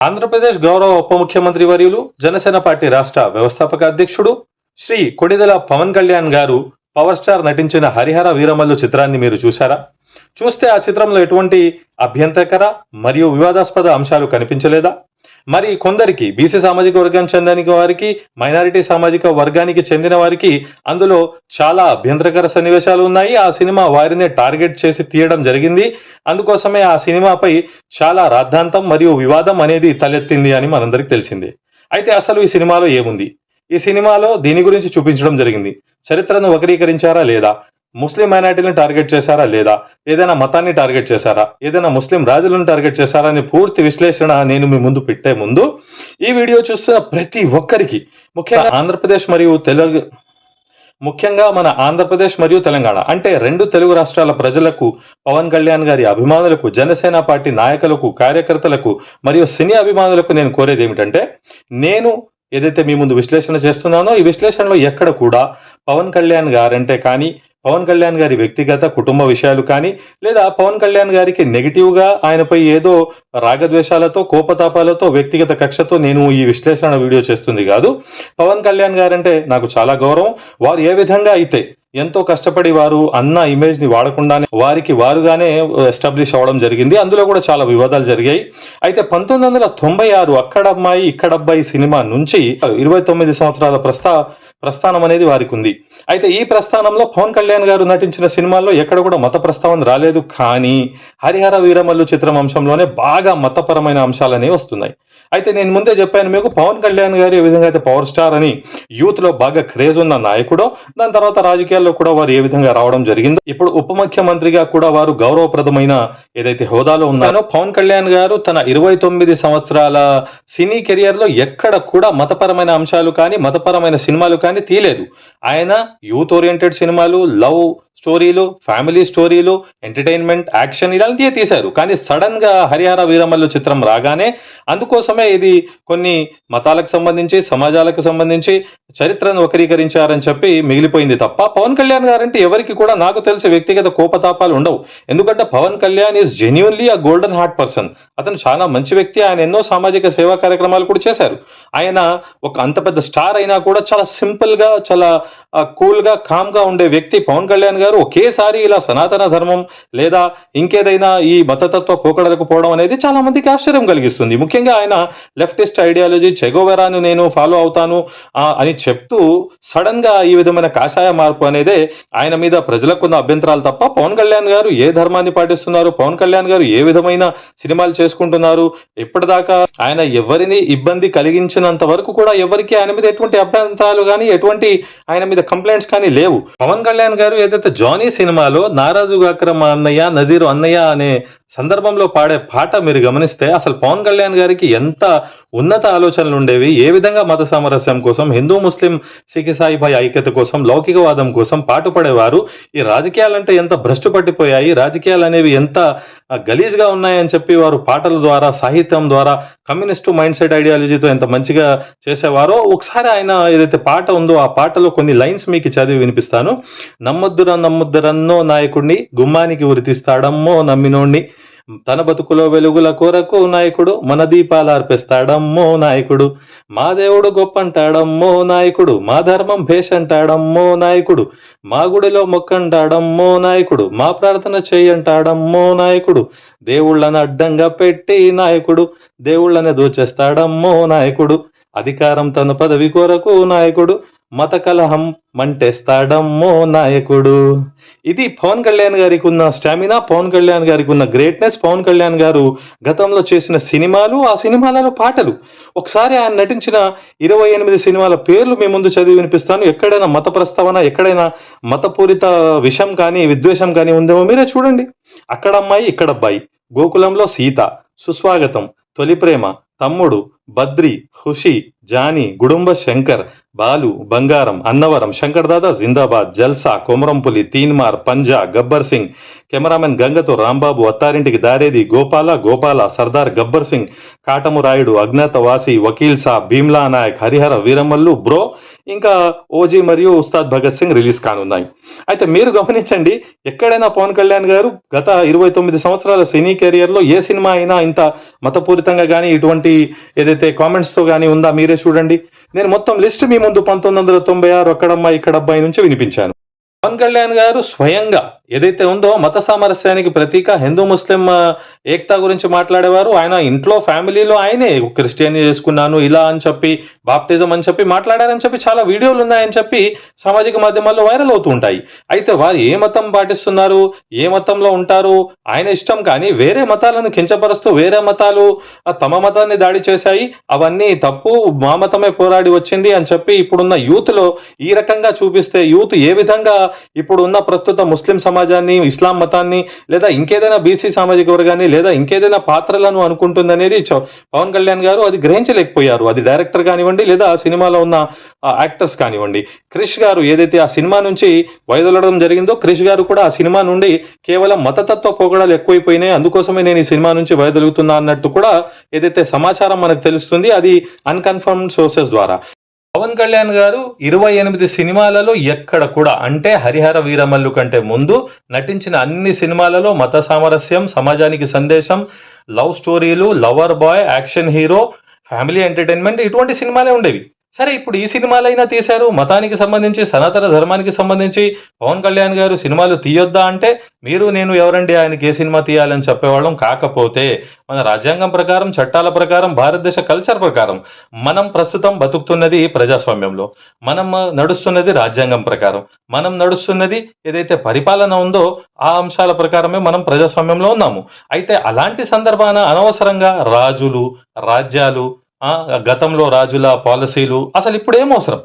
ఆంధ్రప్రదేశ్ గౌరవ ఉప ముఖ్యమంత్రి వర్యులు జనసేన పార్టీ రాష్ట్ర వ్యవస్థాపక అధ్యక్షుడు శ్రీ కొడిదెల పవన్ కళ్యాణ్ గారు పవర్ స్టార్ నటించిన హరిహర వీరమల్లు చిత్రాన్ని మీరు చూశారా? చూస్తే ఆ చిత్రంలో ఎటువంటి అభ్యంతరకర మరియు వివాదాస్పద అంశాలు కనిపించలేదా? మరి కొందరికి బీసీ సామాజిక వర్గానికి చెందిన వారికి మైనారిటీ సామాజిక వర్గానికి చెందిన వారికి అందులో చాలా అభ్యంతరకర సన్నివేశాలు ఉన్నాయి. ఆ సినిమా వారినే టార్గెట్ చేసి తీయడం జరిగింది. అందుకోసమే ఆ సినిమాపై చాలా రాద్ధాంతం మరియు వివాదం అనేది తలెత్తింది అని మనందరికి తెలిసిందే. అయితే అసలు ఈ సినిమాలో ఏముంది? ఈ సినిమాలో దీని గురించి చూపించడం జరిగింది. చరిత్రను వక్రీకరించారా లేదా? ముస్లిం మైనార్టీలను టార్గెట్ చేశారా లేదా? ఏదైనా మతాన్ని టార్గెట్ చేశారా? ఏదైనా ముస్లిం రాజులను టార్గెట్ చేశారా అని పూర్తి విశ్లేషణ నేను మీ ముందు పెట్టే ముందు ఈ వీడియో చూస్తున్న ప్రతి ఒక్కరికి ముఖ్యంగా ఆంధ్రప్రదేశ్ మరియు తెలుగు ముఖ్యంగా మన ఆంధ్రప్రదేశ్ మరియు తెలంగాణ అంటే రెండు తెలుగు రాష్ట్రాల ప్రజలకు పవన్ కళ్యాణ్ గారి అభిమానులకు జనసేన పార్టీ నాయకులకు కార్యకర్తలకు మరియు సినీ అభిమానులకు నేను కోరేది ఏమిటంటే నేను ఏదైతే మీ ముందు విశ్లేషణ చేస్తున్నానో ఈ విశ్లేషణలో ఎక్కడ కూడా పవన్ కళ్యాణ్ గారంటే కానీ పవన్ కళ్యాణ్ గారి వ్యక్తిగత కుటుంబ విషయాలు కానీ లేదా పవన్ కళ్యాణ్ గారికి నెగిటివ్గా ఆయనపై ఏదో రాగద్వేషాలతో కోపతాపాలతో వ్యక్తిగత కక్షతో నేను ఈ విశ్లేషణ వీడియో చేస్తుంది కాదు. పవన్ కళ్యాణ్ గారంటే నాకు చాలా గౌరవం. వారు ఏ విధంగా అయితే ఎంతో కష్టపడి వారు అన్న ఇమేజ్ని వాడకుండానే వారికి వారుగానే ఎస్టాబ్లిష్ అవ్వడం జరిగింది. అందులో కూడా చాలా వివాదాలు జరిగాయి. అయితే పంతొమ్మిది వందల తొంభై ఆరు అక్కడ అమ్మాయి ఇక్కడ అబ్బాయి సినిమా నుంచి ఇరవై తొమ్మిది సంవత్సరాల ప్రస్తా ప్రస్థానం అనేది వారికి ఉంది అయితే ఈ ప్రస్థానంలో పవన్ కళ్యాణ్ గారు నటించిన సినిమాల్లో ఎక్కడ కూడా మత ప్రస్తావన రాలేదు. కానీ హరిహర వీరమల్లు చిత్రం అంశంలోనే బాగా మతపరమైన అంశాలనే వస్తున్నాయి. అయితే నేను ముందే చెప్పాను మీకు పవన్ కళ్యాణ్ గారు ఏ విధంగా అయితే పవర్ స్టార్ అని యూత్లో బాగా క్రేజ్ ఉన్న నాయకుడో దాని తర్వాత రాజకీయాల్లో కూడా వారు ఏ విధంగా రావడం జరిగిందో ఇప్పుడు ఉప ముఖ్యమంత్రిగా కూడా వారు గౌరవప్రదమైన ఏదైతే హోదాలో ఉన్నారో పవన్ కళ్యాణ్ గారు తన ఇరవై తొమ్మిది సంవత్సరాల సినీ కెరియర్లో ఎక్కడ కూడా మతపరమైన అంశాలు కానీ మతపరమైన సినిమాలు కానీ తీయలేదు. ఆయన యూత్ ఓరియంటెడ్ సినిమాలు లవ్ స్టోరీలు ఫ్యామిలీ స్టోరీలు ఎంటర్టైన్మెంట్ యాక్షన్ ఇలాంటివే తీశారు. కానీ సడన్గా హరిహర వీరమల్లు చిత్రం రాగానే అందుకోసమే ఇది కొన్ని మతాలకు సంబంధించి సమాజాలకు సంబంధించి చరిత్రను వక్రీకరించారని చెప్పి మిగిలిపోయింది తప్ప పవన్ కళ్యాణ్ గారంటే ఎవరికి కూడా నాకు తెలిసి వ్యక్తిగత కోపతాపాలు ఉండవు. ఎందుకంటే Pawan Kalyan is genuinely a golden heart person అతను చాలా మంచి వ్యక్తి. ఆయన ఎన్నో సామాజిక సేవా కార్యక్రమాలు కూడా చేశారు. ఆయన ఒక అంత పెద్ద స్టార్ అయినా కూడా చాలా సింపుల్గా చాలా కూల్గా కామ్గా ఉండే వ్యక్తి పవన్ కళ్యాణ్ గారు ఒకేసారి ఇలా సనాతన ధర్మం లేదా ఇంకేదైనా ఈ మతతత్వ పోకడలకు పోవడం అనేది చాలా మందికి ఆశ్చర్యం కలిగిస్తుంది. ముఖ్యంగా ఆయన లెఫ్టిస్ట్ ఐడియాలజీ చెగోవెరాను నేను ఫాలో అవుతాను అని చెప్తూ సడన్గా ఈ విధమైన కాషాయ మార్పు అనేదే ఆయన మీద ప్రజలకున్న అభ్యంతరాలు తప్ప పవన్ కళ్యాణ్ గారు ఏ ధర్మాన్ని పాటిస్తున్నారు పవన్ కళ్యాణ్ గారు ఏ విధమైన సినిమాలు చేసుకుంటున్నారు ఇప్పటిదాకా ఆయన ఎవరిని ఇబ్బంది కలిగించినంత వరకు కూడా ఎవరికి ఆయన మీద ఎటువంటి అభ్యంతరాలు కానీ ఎటువంటి ఆయన మీద కంప్లైంట్స్ కానీ లేవు. పవన్ కళ్యాణ్ గారు ఏదైతే జానీ సినిమాలో నారాజు అక్రమ అన్నయ్య నజీరు అన్నయ్య అనే సందర్భంలో పాడే పాట మీరు గమనిస్తే అసలు పవన్ కళ్యాణ్ గారికి ఎంత ఉన్నత ఆలోచనలు ఉండేవి? ఏ విధంగా మత సామరస్యం కోసం హిందూ ముస్లిం సిఖి సాయిబాయి ఐక్యత కోసం లౌకికవాదం కోసం పాటుపడేవారు ఈ రాజకీయాలంటే ఎంత భ్రష్టు పట్టిపోయాయి? రాజకీయాలు అనేవి ఎంత గలీజ్గా ఉన్నాయని చెప్పి వారు పాటల ద్వారా సాహిత్యం ద్వారా కమ్యూనిస్టు మైండ్ సెట్ ఐడియాలజీతో ఎంత మంచిగా చేసేవారో ఒకసారి ఆయన ఏదైతే పాట ఉందో ఆ పాటలో కొన్ని లైన్స్ మీకు చదివి వినిపిస్తాను. నమ్మొద్దుర నమ్ముద్దరన్నో నాయకుడిని గుమ్మానికి ఉరితీస్తాడమ్మో నమ్మినోణ్ణి. తన బతుకులో వెలుగుల కొరకు నాయకుడు మన దీపాలు అర్పిస్తాడమ్మో నాయకుడు. మా దేవుడు గొప్ప అంటాడమ్మో నాయకుడు. మా ధర్మం భేష్ అంటాడమ్మో నాయకుడు. మా గుడిలో మొక్కంటాడమ్మో నాయకుడు. మా ప్రార్థన చేయంటాడమ్మో నాయకుడు. దేవుళ్ళని అడ్డంగా పెట్టి నాయకుడు. దేవుళ్ళని దోచేస్తాడమ్మో నాయకుడు. అధికారం తన పదవి కొరకు నాయకుడు. మత కలహం మంటేస్తాడమ్మో నాయకుడు. ఇది పవన్ కళ్యాణ్ గారికి ఉన్న స్టామినా పవన్ కళ్యాణ్ గారికి ఉన్న గ్రేట్నెస్. పవన్ కళ్యాణ్ గారు గతంలో చేసిన సినిమాలు ఆ సినిమాలలో పాటలు. ఒకసారి ఆయన నటించిన ఇరవై ఎనిమిది సినిమాల పేర్లు మీ ముందు చదివి వినిపిస్తాను. ఎక్కడైనా మత ప్రస్తావన ఎక్కడైనా మతపూరిత విషం కానీ విద్వేషం కానీ ఉందేమో మీరే చూడండి. అక్కడ అమ్మాయి ఇక్కడ అబ్బాయి. గోకులంలో సీత. సుస్వాగతం. తొలి ప్రేమ. తమ్ముడు. బద్రి ఖుషి జానీ గుడుంబ శంకర్ బాలు బంగారం అన్నవరం శంకర్ దాదా జిందాబాద్ జల్సా కొమరంపులి తీన్మార్ పంజా గబ్బర్ సింగ్ కెమెరామెన్ గంగతో రాంబాబు అత్తారింటికి దారేది గోపాల గోపాల సర్దార్ గబ్బర్ సింగ్ కాటము రాయుడు అజ్ఞాతవాసి వకీల్ సా భీమ్లా నాయక్ హరిహర వీరమల్లు బ్రో ఇంకా ఓజీ మరియు ఉస్తాద్ భగత్ సింగ్ రిలీజ్ కానున్నాయి. అయితే మీరు గమనించండి ఎక్కడైనా పవన్ కళ్యాణ్ గారు గత ఇరవై తొమ్మిది సంవత్సరాల సినీ కెరియర్లో ఏ సినిమా అయినా ఇంత మతపూరితంగా కానీ ఇటువంటి ఏదైతే కామెంట్స్తో కానీ ఉందా మీరే చూడండి. నేను మొత్తం లిస్ట్ మీ ముందు పంతొమ్మిది వందల తొంభై ఆరు అక్కడమ్మాయి ఇక్కడబ్బాయి నుంచి వినిపించాను. పవన్ కళ్యాణ్ గారు స్వయంగా ఏదైతే ఉందో మత సామరస్యానికి ప్రతీక హిందూ ముస్లిం ఆ, ఏక్తా గురించి మాట్లాడేవారు. ఆయన ఇంట్లో ఫ్యామిలీలో ఆయనే క్రిస్టియన్ చేసుకున్నాను ఇలా అని చెప్పి బాప్టిజం అని చెప్పి మాట్లాడారని చెప్పి చాలా వీడియోలు ఉన్నాయని చెప్పి సామాజిక మాధ్యమాల్లో వైరల్ అవుతూ ఉంటాయి. అయితే వారు ఏ మతం పాటిస్తున్నారు? ఏ మతంలో ఉంటారు? ఆయన ఇష్టం కానీ వేరే మతాలను కించపరుస్తూ వేరే మతాలు తమ మతాన్ని దాడి చేశాయి. అవన్నీ తప్పు మా మతమే పోరాడి వచ్చింది అని చెప్పి ఇప్పుడున్న యూత్లో ఈ రకంగా చూపిస్తే యూత్ ఏ విధంగా ఇప్పుడు ఉన్న ప్రస్తుత ముస్లిం సమాజాన్ని ఇస్లాం మతాన్ని లేదా ఇంకేదైనా బీసీ సామాజిక వర్గాన్ని లేదా ఇంకేదైనా పాత్రలను అనుకుంటుందనేది చ- పవన్ కళ్యాణ్ గారు అది గ్రహించలేకపోయారు. అది డైరెక్టర్ కానివ్వండి లేదా ఆ సినిమాలో ఉన్న యాక్టర్స్ కానివ్వండి. క్రిష్ గారు ఏదైతే ఆ సినిమా నుంచి వైదొలడం జరిగిందో క్రిష్ గారు కూడా ఆ సినిమా నుండి కేవలం మతతత్వ పొగడాలు ఎక్కువైపోయినాయి. అందుకోసమే నేను ఈ సినిమా నుంచి వైదొలుగుతున్నా అన్నట్టు కూడా ఏదైతే సమాచారం మనకు తెలుస్తుంది అది అన్కన్ఫర్మ్డ్ సోర్సెస్ ద్వారా. పవన్ కళ్యాణ్ గారు ఇరవై ఎనిమిది సినిమాలలో ఎక్కడ కూడా అంటే హరిహర వీరమల్లు కంటే ముందు నటించిన అన్ని సినిమాలలో మత సామరస్యం సమాజానికి సందేశం లవ్ స్టోరీలు lover boy action hero family entertainment ఇటువంటి సినిమాలే ఉండేవి. సరే ఇప్పుడు ఈ సినిమాలైనా తీశారు. మతానికి సంబంధించి సనాతన ధర్మానికి సంబంధించి పవన్ కళ్యాణ్ గారు సినిమాలు తీయొద్దా అంటే మీరు నేను ఎవరండి ఆయనకి ఏ సినిమా తీయాలని చెప్పేవాళ్ళం? కాకపోతే మన రాజ్యాంగం ప్రకారం చట్టాల ప్రకారం భారతదేశ కల్చర్ ప్రకారం మనం ప్రస్తుతం బతుకుతున్నది ప్రజాస్వామ్యంలో. మనం నడుస్తున్నది రాజ్యాంగం ప్రకారం. మనం నడుస్తున్నది ఏదైతే పరిపాలన ఉందో ఆ అంశాల ప్రకారమే మనం ప్రజాస్వామ్యంలో ఉన్నాము. అయితే అలాంటి సందర్భాన అనవసరంగా రాజులు రాజ్యాలు గతంలో రాజుల పాలసీలు అసలు ఇప్పుడు ఏం అవసరం?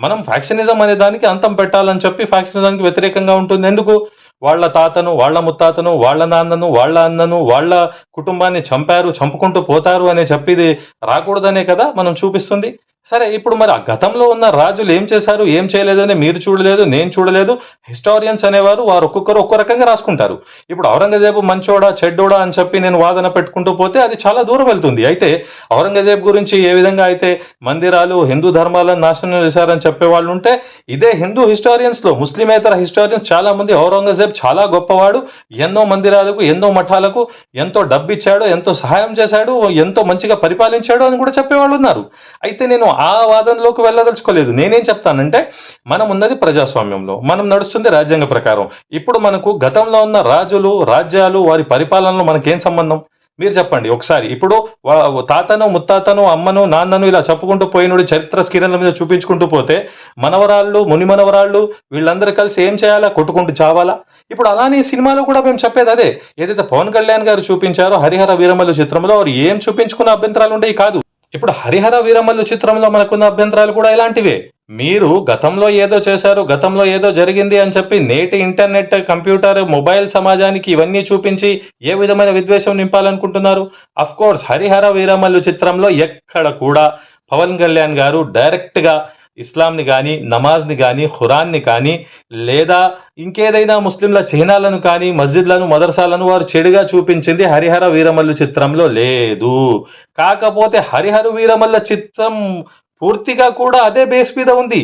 మనం ఫ్యాక్షనిజం అనే దానికి అంతం పెట్టాలని చెప్పి ఫ్యాక్షనిజానికి వ్యతిరేకంగా ఉంటుంది. ఎందుకు? వాళ్ళ తాతను వాళ్ళ ముత్తాతను వాళ్ళ నాన్నను వాళ్ళ అన్నను వాళ్ళ కుటుంబాన్ని చంపారు చంపుకుంటూ పోతారు అనే చెప్పిది రాకూడదనే కదా మనం చూపిస్తుంది. సరే ఇప్పుడు మరి ఆ గతంలో ఉన్న రాజులు ఏం చేశారు ఏం చేయలేదని మీరు చూడలేదు నేను చూడలేదు హిస్టారియన్స్ అనేవారు వారు ఒక్కొక్కరు ఒక్కో రకంగా రాసుకుంటారు. ఇప్పుడు ఔరంగజేబు మంచోడా చెడ్డోడా అని చెప్పి నేను వాదన పెట్టుకుంటూ పోతే అది చాలా దూరం వెళ్తుంది. అయితే ఔరంగజేబు గురించి ఏ విధంగా అయితే మందిరాలు హిందూ ధర్మాలను నాశనం చేశారని చెప్పే వాళ్ళు ఉంటే ఇదే హిందూ హిస్టారియన్స్లో ముస్లిమేతర హిస్టారియన్స్ చాలా మంది ఔరంగజేబ్ చాలా గొప్పవాడు ఎన్నో మందిరాలకు ఎన్నో మఠాలకు ఎంతో డబ్బిచ్చాడు ఎంతో సహాయం చేశాడు ఎంతో మంచిగా పరిపాలించాడు అని కూడా చెప్పేవాళ్ళు ఉన్నారు. అయితే నేను ఆ వాదనలోకి వెళ్ళదలుచుకోలేదు. నేనేం చెప్తానంటే మనం ఉన్నది ప్రజాస్వామ్యంలో మనం నడుస్తుంది రాజ్యాంగ ప్రకారం. ఇప్పుడు మనకు గతంలో ఉన్న రాజులు రాజ్యాలు వారి పరిపాలనలో మనకేం సంబంధం? మీరు చెప్పండి ఒకసారి. ఇప్పుడు వా- తాతను ముత్తాతను అమ్మను నాన్నను ఇలా చెప్పుకుంటూ పోయినడు చరిత్ర స్క్రీన్ల మీద చూపించుకుంటూ పోతే మనవరాళ్ళు ముని మనవరాళ్ళు వీళ్ళందరూ కలిసి ఏం చేయాలా? కొట్టుకుంటూ చావాలా? ఇప్పుడు అలానే ఈ సినిమాలో కూడా మేము చెప్పేది అదే. ఏదైతే పవన్ కళ్యాణ్ గారు చూపించారో హరిహర వీరమల్లు చిత్రంలో వారు ఏం చూపించుకున్న అభ్యంతరాలు ఉండేవి కాదు. ఇప్పుడు హరిహర వీరమల్లు చిత్రంలో మనకున్న అభ్యంతరాలు కూడా ఇలాంటివే. మీరు గతంలో ఏదో చేశారు గతంలో ఏదో జరిగింది అని చెప్పి నేటి ఇంటర్నెట్ కంప్యూటర్ మొబైల్ సమాజానికి ఇవన్నీ చూపించి ఏ విధమైన విద్వేషం నింపాలనుకుంటున్నారు? అఫ్ కోర్స్ హరిహర వీరమల్లు చిత్రంలో ఎక్కడ కూడా పవన్ కళ్యాణ్ గారు డైరెక్ట్గా ఇస్లాంని కానీ నమాజ్ని కానీ ఖురాన్ని కానీ లేదా ఇంకేదైనా ముస్లింల చిహ్నాలను కానీ మస్జిద్లను మదర్సాలను వారు చెడుగా చూపించింది హరిహర వీరమల్లు చిత్రంలో లేదు. కాకపోతే హరిహర వీరమల్ల చిత్రం పూర్తిగా కూడా అదే బేస్ మీద ఉంది.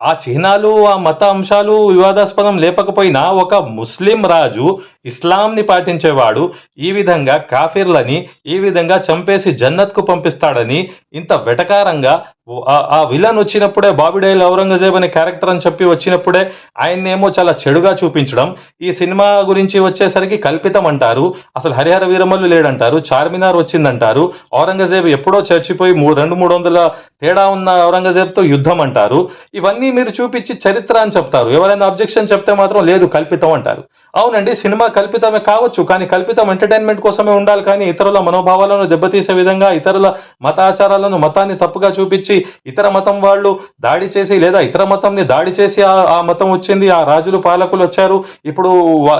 ఆ చిహ్నాలు ఆ మత అంశాలు వివాదాస్పదం లేపకపోయినా ఒక ముస్లిం రాజు ఇస్లాంని పాటించేవాడు ఈ విధంగా కాఫీర్లని ఈ విధంగా చంపేసి జన్నత్కు పంపిస్తాడని ఇంత వెటకారంగా ఆ- విలన్ వచ్చినప్పుడే బాబిడేల్ ఔరంగజేబ్ అనే క్యారెక్టర్ అని చెప్పి వచ్చినప్పుడే ఆయన్నేమో చాలా చెడుగా చూపించడం. ఈ సినిమా గురించి వచ్చేసరికి కల్పితం అంటారు. అసలు హరిహర వీరమల్లు లేడంటారు. చార్మినార్ వచ్చిందంటారు. ఔరంగజేబు ఎప్పుడో చచ్చిపోయి మూడు రెండు మూడు వందల తేడా ఉన్న ఔరంగజేబ్తో యుద్ధం అంటారు. ఇవన్నీ మీరు చూపించి చరిత్ర అని చెప్తారు. ఎవరైనా అబ్జెక్షన్ చెప్తే మాత్రం లేదు కల్పితం అంటారు. అవునండి సినిమా కల్పితమే కావచ్చు కానీ కల్పితం ఎంటర్టైన్మెంట్ కోసమే ఉండాలి. కానీ ఇతరుల మనోభావాలను దెబ్బతీసే విధంగా ఇతరుల మతాచారాలను మతాన్ని తప్పుగా చూపించి ఇతర మతం వాళ్ళు దాడి చేసి లేదా ఇతర మతంని దాడి చేసి ఆ మతం వచ్చింది ఆ రాజులు పాలకులు వచ్చారు. ఇప్పుడు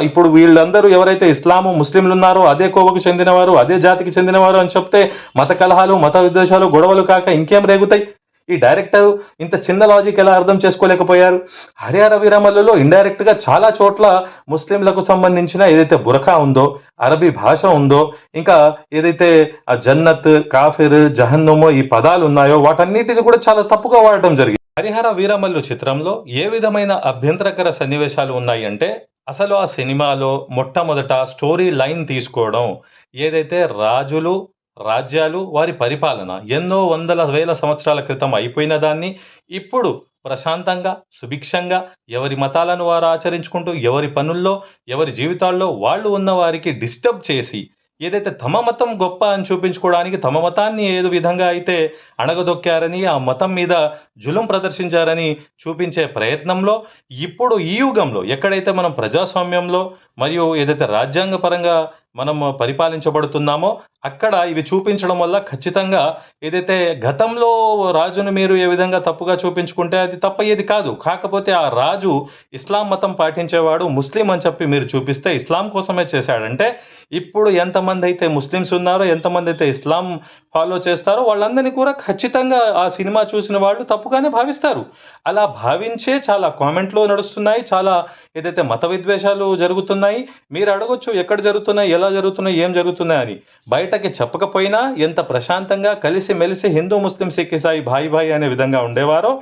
ఇప్పుడు వీళ్ళందరూ ఎవరైతే ఇస్లాము ముస్లింలు ఉన్నారో అదే కోవకు చెందినవారు అదే జాతికి చెందినవారు అని చెప్తే మత కలహాలు మత విద్వేషాలు గొడవలు కాక ఇంకేం రేగుతాయి? ఈ డైరెక్టర్ ఇంత చిన్న లాజిక్ ఎలా అర్థం చేసుకోలేకపోయారు? హరిహర వీరమల్లులో ఇండైరెక్ట్గా చాలా చోట్ల ముస్లింలకు సంబంధించిన ఏదైతే బురఖా ఉందో అరబీ భాష ఉందో ఇంకా ఏదైతే ఆ జన్నత్ కాఫిర్ జహన్నుము ఈ పదాలు ఉన్నాయో వాటన్నిటిని కూడా చాలా తప్పుగా వాడటం జరిగింది. హరిహర వీరమల్లు చిత్రంలో ఏ విధమైన అభ్యంతరకర సన్నివేశాలు ఉన్నాయి అంటే అసలు ఆ సినిమాలో మొట్టమొదట స్టోరీ లైన్ తీసుకోవడం ఏదైతే రాజులు రాజ్యాలు వారి పరిపాలన. ఎన్నో వందల వేల సంవత్సరాల క్రితం అయిపోయిన దాన్ని ఇప్పుడు ప్రశాంతంగా సుభిక్షంగా ఎవరి మతాలను వారు ఆచరించుకుంటూ ఎవరి పనుల్లో ఎవరి జీవితాల్లో వాళ్ళు ఉన్న వారికి డిస్టర్బ్ చేసి ఏదైతే తమ మతం గొప్ప అని చూపించుకోవడానికి తమ మతాన్ని ఏదో విధంగా అయితే అణగదొక్కారని ఆ మతం మీద జులుం ప్రదర్శించారని చూపించే ప్రయత్నంలో ఇప్పుడు ఈ యుగంలో ఎక్కడైతే మనం ప్రజాస్వామ్యంలో మరియు ఏదైతే రాజ్యాంగపరంగా మనం పరిపాలించబడుతున్నామో అక్కడ ఇవి చూపించడం వల్ల ఖచ్చితంగా ఏదైతే గతంలో రాజును మీరు ఏ విధంగా తప్పుగా చూపించుకుంటే అది తప్పయ్యేది కాదు. కాకపోతే ఆ రాజు ఇస్లాం మతం పాటించేవాడు ముస్లిం అని చెప్పి మీరు చూపిస్తే ఇస్లాం కోసమే చేశాడంటే ఇప్పుడు ఎంతమంది అయితే ముస్లిమ్స్ ఉన్నారో ఎంతమంది అయితే ఇస్లాం ఫాలో చేస్తారో వాళ్ళందరినీ కూడా ఖచ్చితంగా ఆ సినిమా చూసిన వాళ్ళు తప్పుగానే భావిస్తారు. అలా భావించే చాలా కామెంట్లు నడుస్తున్నాయి చాలా ఏదైతే మత విద్వేషాలు జరుగుతున్నాయి మీరు అడగొచ్చు ఎక్కడ జరుగుతున్నాయి ఎలా జరుగుతున్నాయి ఏం జరుగుతున్నాయి అని. బయట బయటకి చెప్పకపోయినా ఎంత ప్రశాంతంగా కలిసి మెలిసి హిందూ ముస్లిం సిక్ ఇసాయి భాయి భాయి అనే విధంగా ఉండేవారో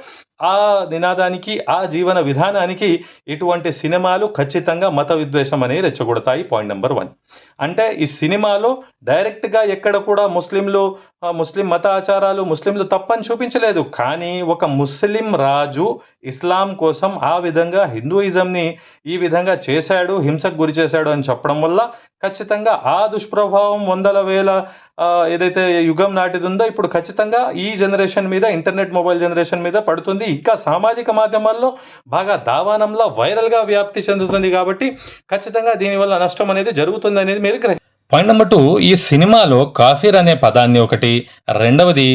ఆ నినాదానికి ఆ జీవన విధానానికి ఇటువంటి సినిమాలు ఖచ్చితంగా మత విద్వేషం అనేది రెచ్చగొడతాయి. Point number one. అంటే ఈ సినిమాలో డైరెక్ట్గా ఎక్కడ కూడా ముస్లింలు ముస్లిం మత ఆచారాలు ముస్లింలు తప్పని చూపించలేదు. కానీ ఒక ముస్లిం రాజు ఇస్లాం కోసం ఆ విధంగా హిందూయిజంని ఈ విధంగా చేశాడు హింసకు గురి చేశాడు అని చెప్పడం వల్ల ఖచ్చితంగా ఆ దుష్ప్రభావం వందల వేల ఏదైతే యుగం నాటిది ఉందో ఇప్పుడు ఖచ్చితంగా ఈ జనరేషన్ మీద ఇంటర్నెట్ మొబైల్ జనరేషన్ మీద పడుతుంది. ఇంకా సామాజిక మాధ్యమాల్లో బాగా దావానంలో వైరల్గా వ్యాప్తి చెందుతుంది కాబట్టి ఖచ్చితంగా దీనివల్ల నష్టం అనేది జరుగుతుందని అనేది మీరు గ్రహి పాయింట్ నెంబర్ టూ ఈ సినిమాలో కాఫీర్ అనే పదాన్ని ఒకటి రెండవది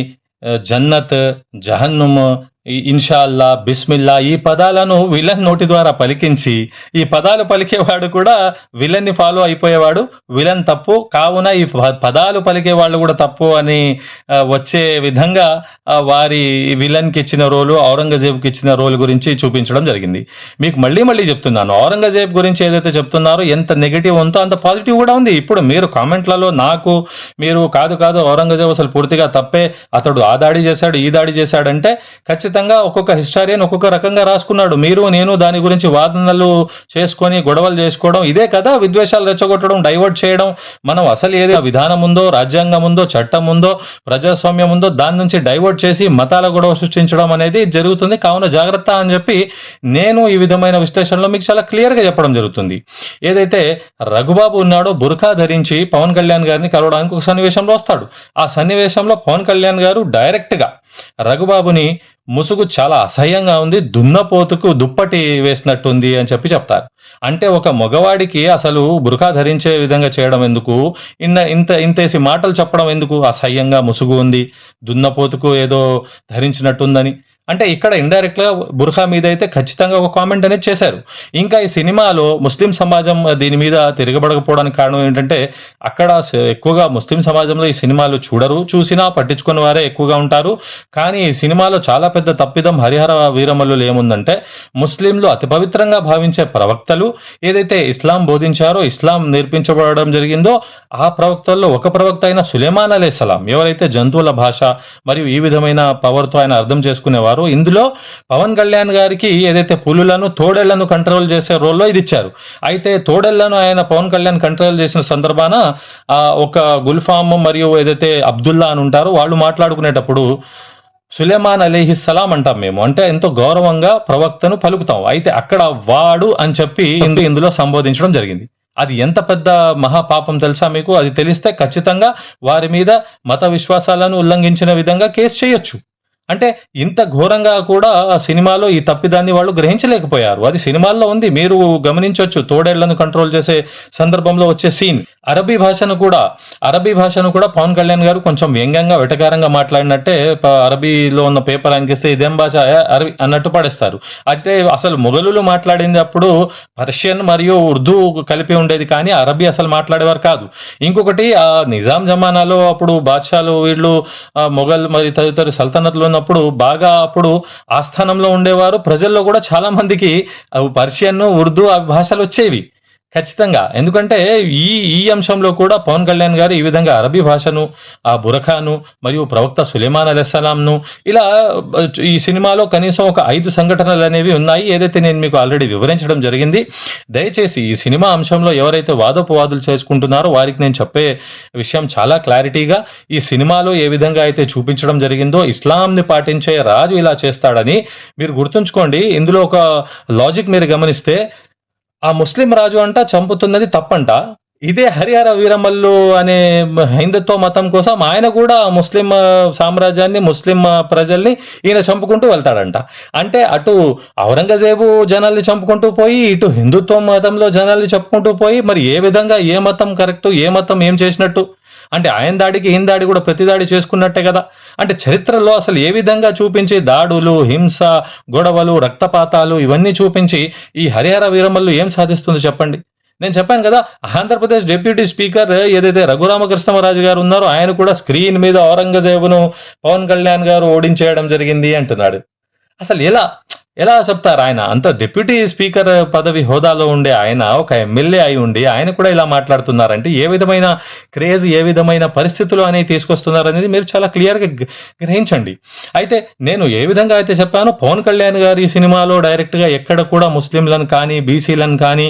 జన్నత్ జహన్నుమ్ ఇన్షాల్లా బిస్మిల్లా ఈ పదాలను విలన్ నోటి ద్వారా పలికించి ఈ పదాలు పలికేవాడు కూడా విలన్ని ఫాలో అయిపోయేవాడు. విలన్ తప్పు కావున ఈ ప- పదాలు పలికే వాళ్ళు కూడా తప్పు అని వచ్చే విధంగా వారి విలన్కి ఇచ్చిన రోలు ఔరంగజేబ్కి ఇచ్చిన రోల్ గురించి చూపించడం జరిగింది. మీకు మళ్ళీ మళ్ళీ చెప్తున్నాను. ఔరంగజేబ్ గురించి ఏదైతే చెప్తున్నారో ఎంత నెగిటివ్ ఉందో అంత పాజిటివ్ కూడా ఉంది. ఇప్పుడు మీరు కామెంట్లలో నాకు మీరు కాదు కాదు ఔరంగజేబ్ అసలు పూర్తిగా తప్పే అతడు ఆ దాడి చేశాడు ఈ దాడి చేశాడంటే ఖచ్చితంగా ఖచ్చితంగా ఒక్కొక్క హిస్టారియన్ ఒక్కొక్క రకంగా రాసుకున్నాడు. మీరు నేను దాని గురించి వాదనలు చేసుకొని గొడవలు చేసుకోవడం ఇదే కదా విద్వేషాలు రెచ్చగొట్టడం డైవర్ట్ చేయడం. మనం అసలు ఏది విధానం ఉందో రాజ్యాంగం ఉందో చట్టం ఉందో ప్రజాస్వామ్యం ఉందో దాని నుంచి డైవర్ట్ చేసి మతాల గొడవ సృష్టించడం అనేది జరుగుతుంది. కావున జాగ్రత్త అని చెప్పి నేను ఈ విధమైన విశ్లేషణలో మీకు చాలా క్లియర్గా చెప్పడం జరుగుతుంది. ఏదైతే రఘుబాబు ఉన్నాడో బుర్ఖా ధరించి పవన్ కళ్యాణ్ గారిని కలవడానికి ఒక సన్నివేశంలో వస్తాడు. ఆ సన్నివేశంలో పవన్ కళ్యాణ్ గారు డైరెక్ట్గా రఘుబాబుని ముసుగు చాలా అసహ్యంగా ఉంది దున్నపోతుకు దుప్పటి వేసినట్టుంది అని చెప్పి చెప్తారు. అంటే ఒక మగవాడికి అసలు బురకా ధరించే విధంగా చేయడం ఎందుకు? ఇన్న ఇంత ఇంతేసి మాటలు చెప్పడం ఎందుకు? అసహ్యంగా ముసుగు ఉంది దున్నపోతుకు ఏదో ధరించినట్టుందని. అంటే ఇక్కడ ఇండైరెక్ట్గా బుర్ఖా మీద అయితే ఖచ్చితంగా ఒక కామెంట్ అనేది చేశారు. ఇంకా ఈ సినిమాలో ముస్లిం సమాజం దీని మీద తిరగబడకపోవడానికి కారణం ఏంటంటే అక్కడ ఎక్కువగా ముస్లిం సమాజంలో ఈ సినిమాలు చూడరు చూసినా పట్టించుకున్న వారే ఎక్కువగా ఉంటారు. కానీ ఈ సినిమాలో చాలా పెద్ద తప్పిదం హరిహర వీరమల్లు ఏముందంటే ముస్లింలు అతి పవిత్రంగా భావించే ప్రవక్తలు ఏదైతే ఇస్లాం బోధించారో ఇస్లాం నేర్పించబడడం జరిగిందో ఆ ప్రవక్తల్లో ఒక ప్రవక్త అయిన సులేమాన్ అలే సలాం. ఎవరైతే జంతువుల భాష మరియు ఈ విధమైన పవర్తో ఆయన అర్థం చేసుకునేవారు ఇందులో పవన్ కళ్యాణ్ గారికి ఏదైతే పులులను తోడళ్ళను కంట్రోల్ చేసే రోల్లో ఇది ఇచ్చారు. అయితే తోడళ్ళను ఆయన పవన్ కళ్యాణ్ కంట్రోల్ చేసిన సందర్భాన ఆ, ఒక గుల్ఫామ్ మరియు ఏదైతే అబ్దుల్లా అని ఉంటారో వాళ్ళు మాట్లాడుకునేటప్పుడు సులేమాన్ అలీహి సలాం అంటాం మేము. అంటే ఎంతో గౌరవంగా ప్రవక్తను పలుకుతాం. అయితే అక్కడ వాడు అని చెప్పి ఇందు ఇందులో సంబోధించడం జరిగింది. అది ఎంత పెద్ద మహాపాపం తెలుసా మీకు? అది తెలిస్తే ఖచ్చితంగా వారి మీద మత విశ్వాసాలను ఉల్లంఘించిన విధంగా కేసు చేయొచ్చు. అంటే ఇంత ఘోరంగా కూడా సినిమాలో ఈ తప్పిదాన్ని వాళ్ళు గ్రహించలేకపోయారు. అది సినిమాల్లో ఉంది. మీరు గమనించవచ్చు తోడేళ్ళను కంట్రోల్ చేసే సందర్భంలో వచ్చే సీన్ అరబీ భాషను కూడా అరబీ భాషను కూడా పవన్ కళ్యాణ్ గారు కొంచెం వ్యంగ్యంగా వెటకారంగా మాట్లాడినట్టే అరబీలో ఉన్న పేపర్ ఆయనకిస్తే ఇదేం భాష అరబీ అన్నట్టు పడేస్తారు. అయితే అసలు మొఘలులు మాట్లాడింది అప్పుడు పర్షియన్ మరియు ఉర్దూ కలిపి ఉండేది కానీ అరబీ అసలు మాట్లాడేవారు కాదు. ఇంకొకటి ఆ నిజాం జమానాలో అప్పుడు బాద్షాలు వీళ్ళు మొఘల్ మరి తదితర సల్తనత్లో ఉన్నప్పుడు బాగా అప్పుడు ఆస్థానంలో ఉండేవారు. ప్రజల్లో కూడా చాలా మందికి పర్షియన్ ఉర్దూ ఆ భాషలు వచ్చేవి. ఖచ్చితంగా. ఎందుకంటే ఈ ఈ అంశంలో కూడా పవన్ కళ్యాణ్ గారు ఈ విధంగా అరబీ భాషను ఆ బురఖాను మరియు ప్రవక్త సులేమాన్ అలెస్సలాంను ఇలా ఈ సినిమాలో కనీసం ఒక ఐదు సంఘటనలు అనేవి ఉన్నాయి. ఏదైతే నేను మీకు ఆల్రెడీ వివరించడం జరిగింది దయచేసి ఈ సినిమా అంశంలో ఎవరైతే వాదోపవాదులు చేసుకుంటున్నారో వారికి నేను చెప్పే విషయం చాలా క్లారిటీగా ఈ సినిమాలో ఏ విధంగా అయితే చూపించడం జరిగిందో ఇస్లాంని పాటించే రాజు ఇలా చేస్తాడని మీరు గుర్తుంచుకోండి. ఇందులో ఒక లాజిక్ మీరు గమనిస్తే ఆ ముస్లిం రాజు అంట చంపుతున్నది తప్పంట. ఇదే హరిహర వీరమల్లు అనే హిందుత్వ మతం కోసం ఆయన కూడా ముస్లిం సామ్రాజ్యాన్ని ముస్లిం ప్రజల్ని ఈయన చంపుకుంటూ వెళ్తాడంట. అంటే అటు ఔరంగజేబు జనాల్ని చంపుకుంటూ పోయి ఇటు హిందుత్వ మతంలో జనాల్ని చంపుకుంటూ పోయి మరి ఏ విధంగా ఏ మతం కరెక్ట్ ఏ మతం ఏం చేసినట్టు? అంటే ఆయన దాడికి ఈయన దాడి కూడా ప్రతి దాడి చేసుకున్నట్టే కదా. అంటే చరిత్రలో అసలు ఏ విధంగా చూపించి దాడులు హింస గొడవలు రక్తపాతాలు ఇవన్నీ చూపించి ఈ హరిహర వీరమల్లు ఏం సాధిస్తుంది చెప్పండి. నేను చెప్పాను కదా ఆంధ్రప్రదేశ్ డిప్యూటీ స్పీకర్ ఏదైతే రఘురామకృష్ణరాజు గారు ఉన్నారో ఆయన కూడా స్క్రీన్ మీద ఔరంగజేబును పవన్ కళ్యాణ్ గారు ఓడించేయడం జరిగింది అంటున్నాడు. అసలు ఎలా? ఎలా చెప్తారు ఆయన? అంత డిప్యూటీ స్పీకర్ పదవి హోదాలో ఉండే ఆయన ఒక ఎమ్మెల్యే అయి ఉండి ఆయన కూడా ఇలా మాట్లాడుతున్నారంటే ఏ విధమైన క్రేజ్ ఏ విధమైన పరిస్థితులు అనేవి తీసుకొస్తున్నారు అనేది మీరు చాలా క్లియర్గా గ్రహించండి. అయితే నేను ఏ విధంగా అయితే చెప్పానో పవన్ కళ్యాణ్ గారి ఈ సినిమాలో డైరెక్ట్గా ఎక్కడ కూడా ముస్లింలను కానీ బీసీలను కానీ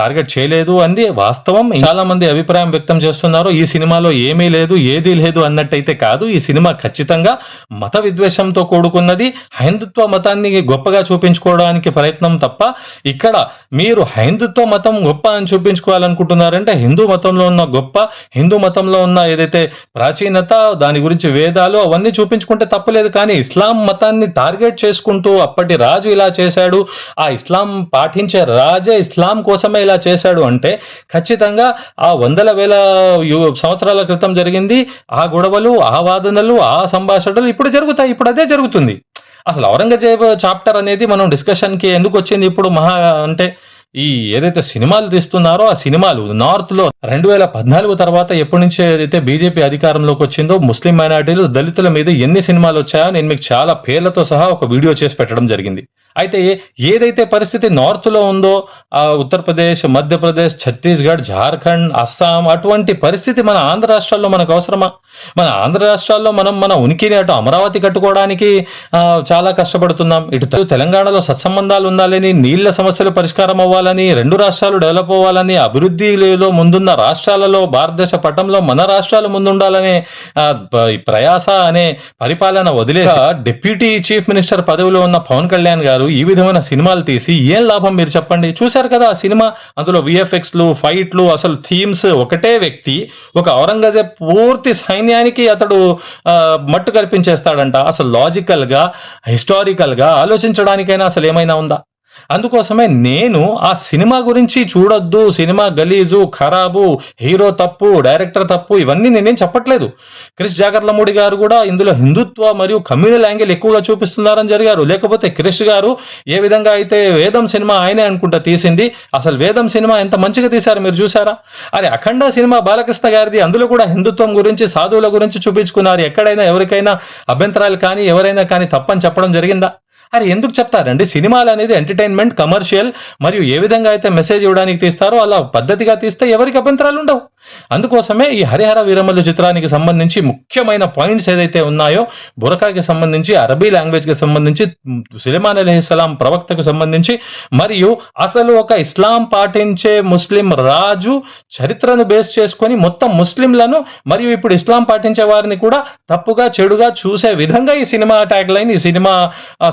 టార్గెట్ చేయలేదు అంది వాస్తవం. చాలా మంది అభిప్రాయం వ్యక్తం చేస్తున్నారు ఈ సినిమాలో ఏమీ లేదు ఏదీ లేదు అన్నట్టయితే కాదు ఈ సినిమా ఖచ్చితంగా మత విద్వేషంతో కూడుకున్నది హైందుత్వ మతాన్ని గొప్పగా చూపించుకోవడానికి ప్రయత్నం తప్ప ఇక్కడ మీరు హైందుత్వ మతం గొప్ప అని చూపించుకోవాలనుకుంటున్నారంటే హిందూ మతంలో ఉన్న గొప్ప హిందూ మతంలో ఉన్న ఏదైతే ప్రాచీనత దాని గురించి వేదాలు అవన్నీ చూపించుకుంటే తప్పలేదు. కానీ ఇస్లాం మతాన్ని టార్గెట్ చేసుకుంటూ అప్పటి రాజు ఇలా చేశాడు. ఆ ఇస్లాం పాటించే రాజే ఇస్లాం కోసమే ఇలా చేశాడు అంటే ఖచ్చితంగా ఆ వందల వేల సంవత్సరాల క్రితం జరిగింది. ఆ గొడవలు ఆ వాదనలు ఆ సంభాషణలు ఇప్పుడు జరుగుతాయి. ఇప్పుడు అదే జరుగుతుంది. అసలు ఔరంగజేబ్ చాప్టర్ అనేది మనం డిస్కషన్కి ఎందుకు వచ్చింది ఇప్పుడు మహా అంటే ఈ ఏదైతే సినిమాలు తీస్తున్నారో ఆ సినిమాలు నార్త్లో రెండు వేల పద్నాలుగు తర్వాత ఎప్పటి నుంచి అయితే బీజేపీ అధికారంలోకి వచ్చిందో ముస్లిం మైనార్టీలు దళితుల మీద ఎన్ని సినిమాలు వచ్చాయో నేను మీకు చాలా పేర్లతో సహా ఒక వీడియో చేసి పెట్టడం జరిగింది. అయితే ఏదైతే పరిస్థితి నార్త్లో ఉందో ఆ ఉత్తరప్రదేశ్ మధ్యప్రదేశ్ ఛత్తీస్గఢ్ జార్ఖండ్ అస్సాం అటువంటి పరిస్థితి మన ఆంధ్ర రాష్ట్రాల్లో మనకు అవసరమా? మన ఆంధ్ర రాష్ట్రాల్లో మనం మన ఉనికిని అటు అమరావతి కట్టుకోవడానికి చాలా కష్టపడుతున్నాం. ఇటు తెలంగాణలో సత్సంబంధాలు ఉండాలని నీళ్ళ సమస్యలు పరిష్కారం అవ్వాలని రెండు రాష్ట్రాలు డెవలప్ అవ్వాలని అభివృద్ధిలో ముందున్న రాష్ట్రాలలో భారతదేశ పటంలో మన రాష్ట్రాలు ముందుండాలనే ప్రయాస అనే పరిపాలన వదిలేసి డిప్యూటీ చీఫ్ మినిస్టర్ పదవిలో ఉన్న పవన్ కళ్యాణ్ గారు ఈ విధమైన సినిమాలు తీసి ఏం లాభం మీరు చెప్పండి? చూశారు కదా ఆ సినిమా? అందులో విఎఫ్ఎక్స్లు ఫైట్లు అసలు థీమ్స్ ఒకటే వ్యక్తి ఒక ఔరంగజేబ్ పూర్తి సైన్యానికి అతడు ఆ, మట్టు కల్పించేస్తాడంట అసలు లాజికల్గా హిస్టారికల్గా ఆలోచించడానికైనా అసలు ఏమైనా ఉందా? అందుకోసమే నేను ఆ సినిమా గురించి చూడొద్దు సినిమా గలీజు ఖరాబు హీరో తప్పు డైరెక్టర్ తప్పు ఇవన్నీ నేనేం చెప్పట్లేదు. క్రిష్ జాగర్లమూడి గారు కూడా ఇందులో హిందుత్వ మరియు కమ్యూనల్ యాంగిల్ ఎక్కువగా చూపిస్తున్నారని జరిగారు. లేకపోతే క్రిష్ గారు ఏ విధంగా అయితే వేదం సినిమా ఆయనే అనుకుంటా తీసింది అసలు వేదం సినిమా ఎంత మంచిగా తీశారు మీరు చూసారా అరే అఖండ సినిమా బాలకృష్ణ గారిది అందులో కూడా హిందుత్వం గురించి సాధువుల గురించి చూపించుకున్నారు. ఎక్కడైనా ఎవరికైనా అభ్యంతరాలు కానీ ఎవరైనా కానీ తప్పని చెప్పడం జరిగిందా? అరే ఎందుకు చెప్తారండి? సినిమాలు అనేది ఎంటర్టైన్మెంట్ కమర్షియల్ మరియు ఏ విధంగా అయితే మెసేజ్ ఇవ్వడానికి తీస్తారో అలా పద్ధతిగా తీస్తే ఎవరికి అభ్యంతరాలు ఉండవు. అందుకోసమే ఈ హరిహర వీరమల్లు చిత్రానికి సంబంధించి ముఖ్యమైన పాయింట్స్ ఏదైతే ఉన్నాయో బురకాకి సంబంధించి అరబీ లాంగ్వేజ్కి సంబంధించి సులేమాన్ అలీస్లాం ప్రవక్తకు సంబంధించి మరియు అసలు ఒక ఇస్లాం పాటించే ముస్లిం రాజు చరిత్రను బేస్ చేసుకొని మొత్తం ముస్లింలను మరియు ఇప్పుడు ఇస్లాం పాటించే వారిని కూడా తప్పుగా చెడుగా చూసే విధంగా ఈ సినిమా ట్యాగ్ లైన్ ఈ సినిమా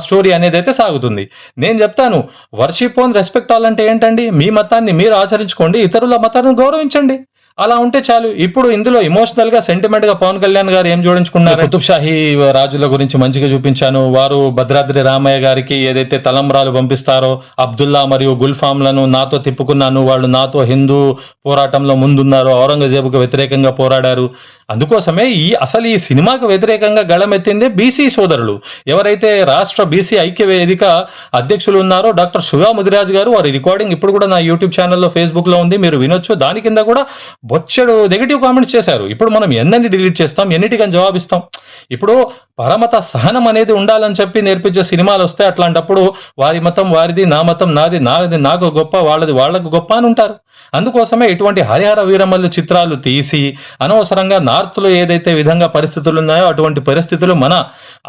స్టోరీ అనేది అయితే సాగుతుంది. నేను చెప్తాను వర్షిప్ ఓన్ రెస్పెక్ట్ ఆల్ అంటే ఏంటండి? మీ మతాన్ని మీరు ఆచరించుకోండి ఇతరుల మతాన్ని గౌరవించండి. అలా ఉంటే చాలు. ఇప్పుడు ఇందులో ఎమోషనల్గా సెంటిమెంట్గా పవన్ కళ్యాణ్ గారు ఏం జోడించుకున్నారు? కుతుబ్షాహీ రాజుల గురించి మంచిగా చూపించాను. వారు భద్రాద్రి రామయ్య గారికి ఏదైతే తలంబ్రాలు పంపిస్తారో అబ్దుల్లా మరియు గుల్ఫామ్లను నాతో తిప్పుకున్నాను. వాళ్ళు నాతో హిందూ పోరాటంలో ముందున్నారు ఔరంగజేబుకు వ్యతిరేకంగా పోరాడారు. అందుకోసమే ఈ అసలు ఈ సినిమాకు వ్యతిరేకంగా గళమెత్తింది బీసీ సోదరులు. ఎవరైతే రాష్ట్ర బీసీ ఐక్య వేదిక అధ్యక్షులు ఉన్నారో డాక్టర్ శివా ముదిరాజ్ గారు వారి రికార్డింగ్ ఇప్పుడు కూడా నా యూట్యూబ్ ఛానల్లో ఫేస్బుక్లో ఉంది. మీరు వినొచ్చు. దాని కింద కూడా బొచ్చడు నెగిటివ్ కామెంట్స్ చేశారు. ఇప్పుడు మనం ఎన్నన్ని డిలీట్ చేస్తాం ఎన్నిటికని జవాబిస్తాం? ఇప్పుడు పరమత సహనం అనేది ఉండాలని చెప్పి నేర్పించే సినిమాలు వస్తే అట్లాంటప్పుడు వారి మతం వారిది నా మతం నాది నాది నాకు గొప్ప వాళ్ళది వాళ్ళకు గొప్ప అని ఉంటారు. అందుకోసమే ఇటువంటి హరిహర వీరమల్లు చిత్రాలు తీసి అనవసరంగా నార్త్లో ఏదైతే విధంగా పరిస్థితులు ఉన్నాయో అటువంటి పరిస్థితులు మన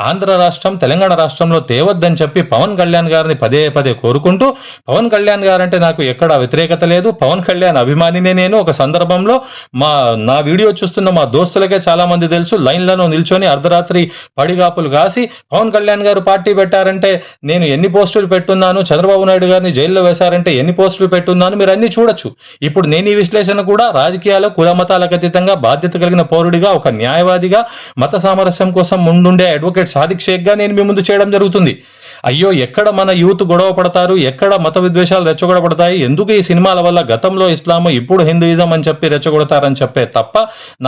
ఆంధ్ర రాష్ట్రం తెలంగాణ రాష్ట్రంలో తేవద్దని చెప్పి పవన్ కళ్యాణ్ గారిని పదే పదే కోరుకుంటూ పవన్ కళ్యాణ్ గారంటే నాకు ఎక్కడా వ్యతిరేకత లేదు. పవన్ కళ్యాణ్ అభిమానినే నేను. ఒక సందర్భంలో మా నా వీడియో చూస్తున్న మా దోస్తులకే చాలా మంది తెలుసు. లైన్లలో నిల్చొని అర్ధరాత్రి పడిగాపులు కాసి పవన్ కళ్యాణ్ గారు పార్టీ పెట్టారంటే నేను ఎన్ని పోస్టులు పెట్టున్నాను? చంద్రబాబు నాయుడు గారిని జైల్లో వేశారంటే ఎన్ని పోస్టులు పెట్టున్నాను? మీరు అన్ని చూడొచ్చు. ఇప్పుడు నేను ఈ విశ్లేషణ కూడా రాజకీయాలు కులమతాలకు అతీతంగా బాధ్యత కలిగిన పౌరుడిగా ఒక న్యాయవాదిగా మత సామరస్యం కోసం ముందుండే అడ్వకేట్ సాదిక్ షేక్గా నేను మీ ముందు చేయడం జరుగుతుంది. అయ్యో ఎక్కడ మన యూత్ గొడవ పడతారు? ఎక్కడ మత విద్వేషాలు రెచ్చగొడబడతాయి? ఎందుకు ఈ సినిమాల వల్ల గతంలో ఇస్లాము ఇప్పుడు హిందూయిజం అని చెప్పి రెచ్చగొడతారని చెప్పే తప్ప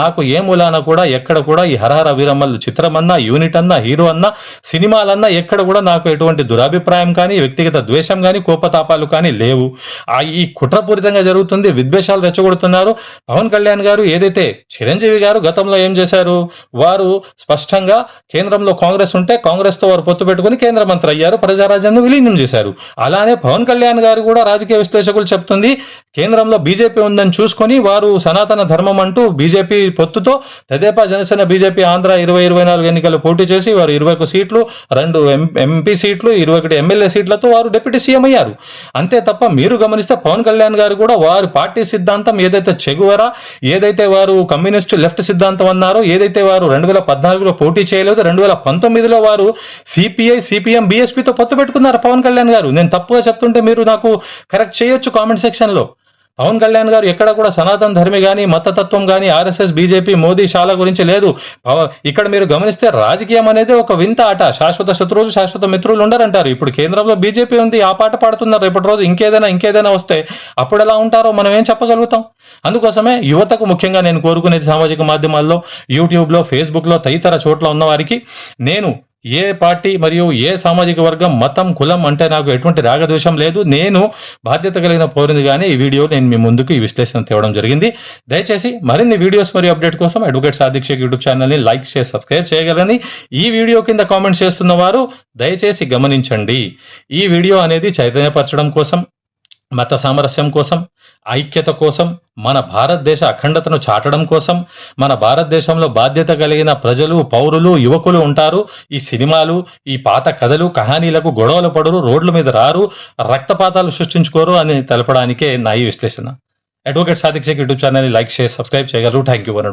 నాకు ఏ మూలాన కూడా ఎక్కడ కూడా ఈ హరహర వీరమ్మలు చిత్రం అన్నా యూనిట్ అన్నా హీరో అన్నా సినిమాలన్నా ఎక్కడ కూడా నాకు ఎటువంటి దురాభిప్రాయం కానీ వ్యక్తిగత ద్వేషం కానీ కోపతాపాలు కానీ లేవు. ఆ ఈ కుట్రపూరితంగా జరుగుతుంది విద్వేషాలు రెచ్చగొడుతున్నారు. పవన్ కళ్యాణ్ గారు ఏదైతే చిరంజీవి గారు గతంలో ఏం చేశారు? వారు స్పష్టంగా కేంద్రంలో కాంగ్రెస్ ఉంటే కాంగ్రెస్తో వారు పొత్తు పెట్టుకుని కేంద్ర మంత్రి అయ్యారు. ప్రజారాజ్యాన్ని విలీనం చేశారు. అలానే పవన్ కళ్యాణ్ గారు కూడా రాజకీయ విశ్లేషకులు చెప్తుంది కేంద్రంలో బీజేపీ ఉందని చూసుకొని వారు సనాతన ధర్మం అంటూ బీజేపీ పొత్తుతో తెదేపా జనసేన బీజేపీ ఆంధ్ర ఇరవై ఇరవై నాలుగు ఎన్నికలు పోటీ చేసి వారు ఇరవై ఒక సీట్లు రెండు ఎంపీ సీట్లు ఇరవై ఒకటి ఎమ్మెల్యే సీట్లతో వారు డిప్యూటీ సీఎం అయ్యారు. అంతే తప్ప మీరు గమనిస్తే పవన్ కళ్యాణ్ గారు కూడా వారి పార్టీ సిద్ధాంతం ఏదైతే చెగువరా ఏదైతే వారు కమ్యూనిస్ట్ లెఫ్ట్ సిద్ధాంతం అన్నారో ఏదైతే వారు రెండు వేల పద్నాలుగులో పోటీ చేయలేదు రెండు వేల పంతొమ్మిదిలో వారు సిపిఐ సిపిఎం బిఎస్ బీఎస్పీతో పొత్తు పెట్టుకున్నారు పవన్ కళ్యాణ్ గారు. నేను తప్పుగా చెప్తుంటే మీరు నాకు కరెక్ట్ చేయొచ్చు కామెంట్ సెక్షన్లో. పవన్ కళ్యాణ్ గారు ఎక్కడ కూడా సనాతన ధర్మి కానీ మతతత్వం కానీ ఆర్ఎస్ఎస్ బీజేపీ మోదీ షాల గురించి లేదు. ఇక్కడ మీరు గమనిస్తే రాజకీయం అనేది ఒక వింత ఆట. శాశ్వత శత్రువులు శాశ్వత మిత్రులు ఉండరంటారు. ఇప్పుడు కేంద్రంలో బీజేపీ ఉంది ఆ పాట పాడుతున్నారు. రేపటి రోజు ఇంకేదైనా ఇంకేదైనా వస్తే అప్పుడు ఎలా ఉంటారో మనం ఏం చెప్పగలుగుతాం? అందుకోసమే యువతకు ముఖ్యంగా నేను కోరుకునేది సామాజిక మాధ్యమాల్లో యూట్యూబ్లో ఫేస్బుక్లో తదితర చోట్ల ఉన్న వారికి నేను ఏ పార్టీ మరియు ఏ సామాజిక వర్గం మతం కులం అంటే నాకు ఎటువంటి రాగద్వేషం లేదు. నేను బాధ్యత కలిగిన పౌరుని కానీ ఈ వీడియో నేను మీ ముందుకు ఈ విశ్లేషణ తేవడం జరిగింది. దయచేసి మరిన్ని వీడియోస్ మరియు అప్డేట్ కోసం అడ్వకేట్ సాదిక్ యూట్యూబ్ ఛానల్ని లైక్ చేసి సబ్స్క్రైబ్ చేయగలని. ఈ వీడియో కింద కామెంట్ చేస్తున్న వారు దయచేసి గమనించండి. ఈ వీడియో అనేది చైతన్యపరచడం కోసం మత సామరస్యం కోసం ఐక్యత కోసం మన భారతదేశ అఖండతను చాటడం కోసం మన భారతదేశంలో బాధ్యత కలిగిన ప్రజలు పౌరులు యువకులు ఉంటారు. ఈ సినిమాలు ఈ పాత కథలు కహానీలకు గొడవలు పడరు రోడ్ల మీద రారు రక్తపాతాలు సృష్టించుకోరు అని తెలపడానికే నా ఈ విశ్లేషణ. Advocate Sadiq Sheikh YouTube channel like చేసి సబ్స్క్రైబ్ చేయగలరు. Thank you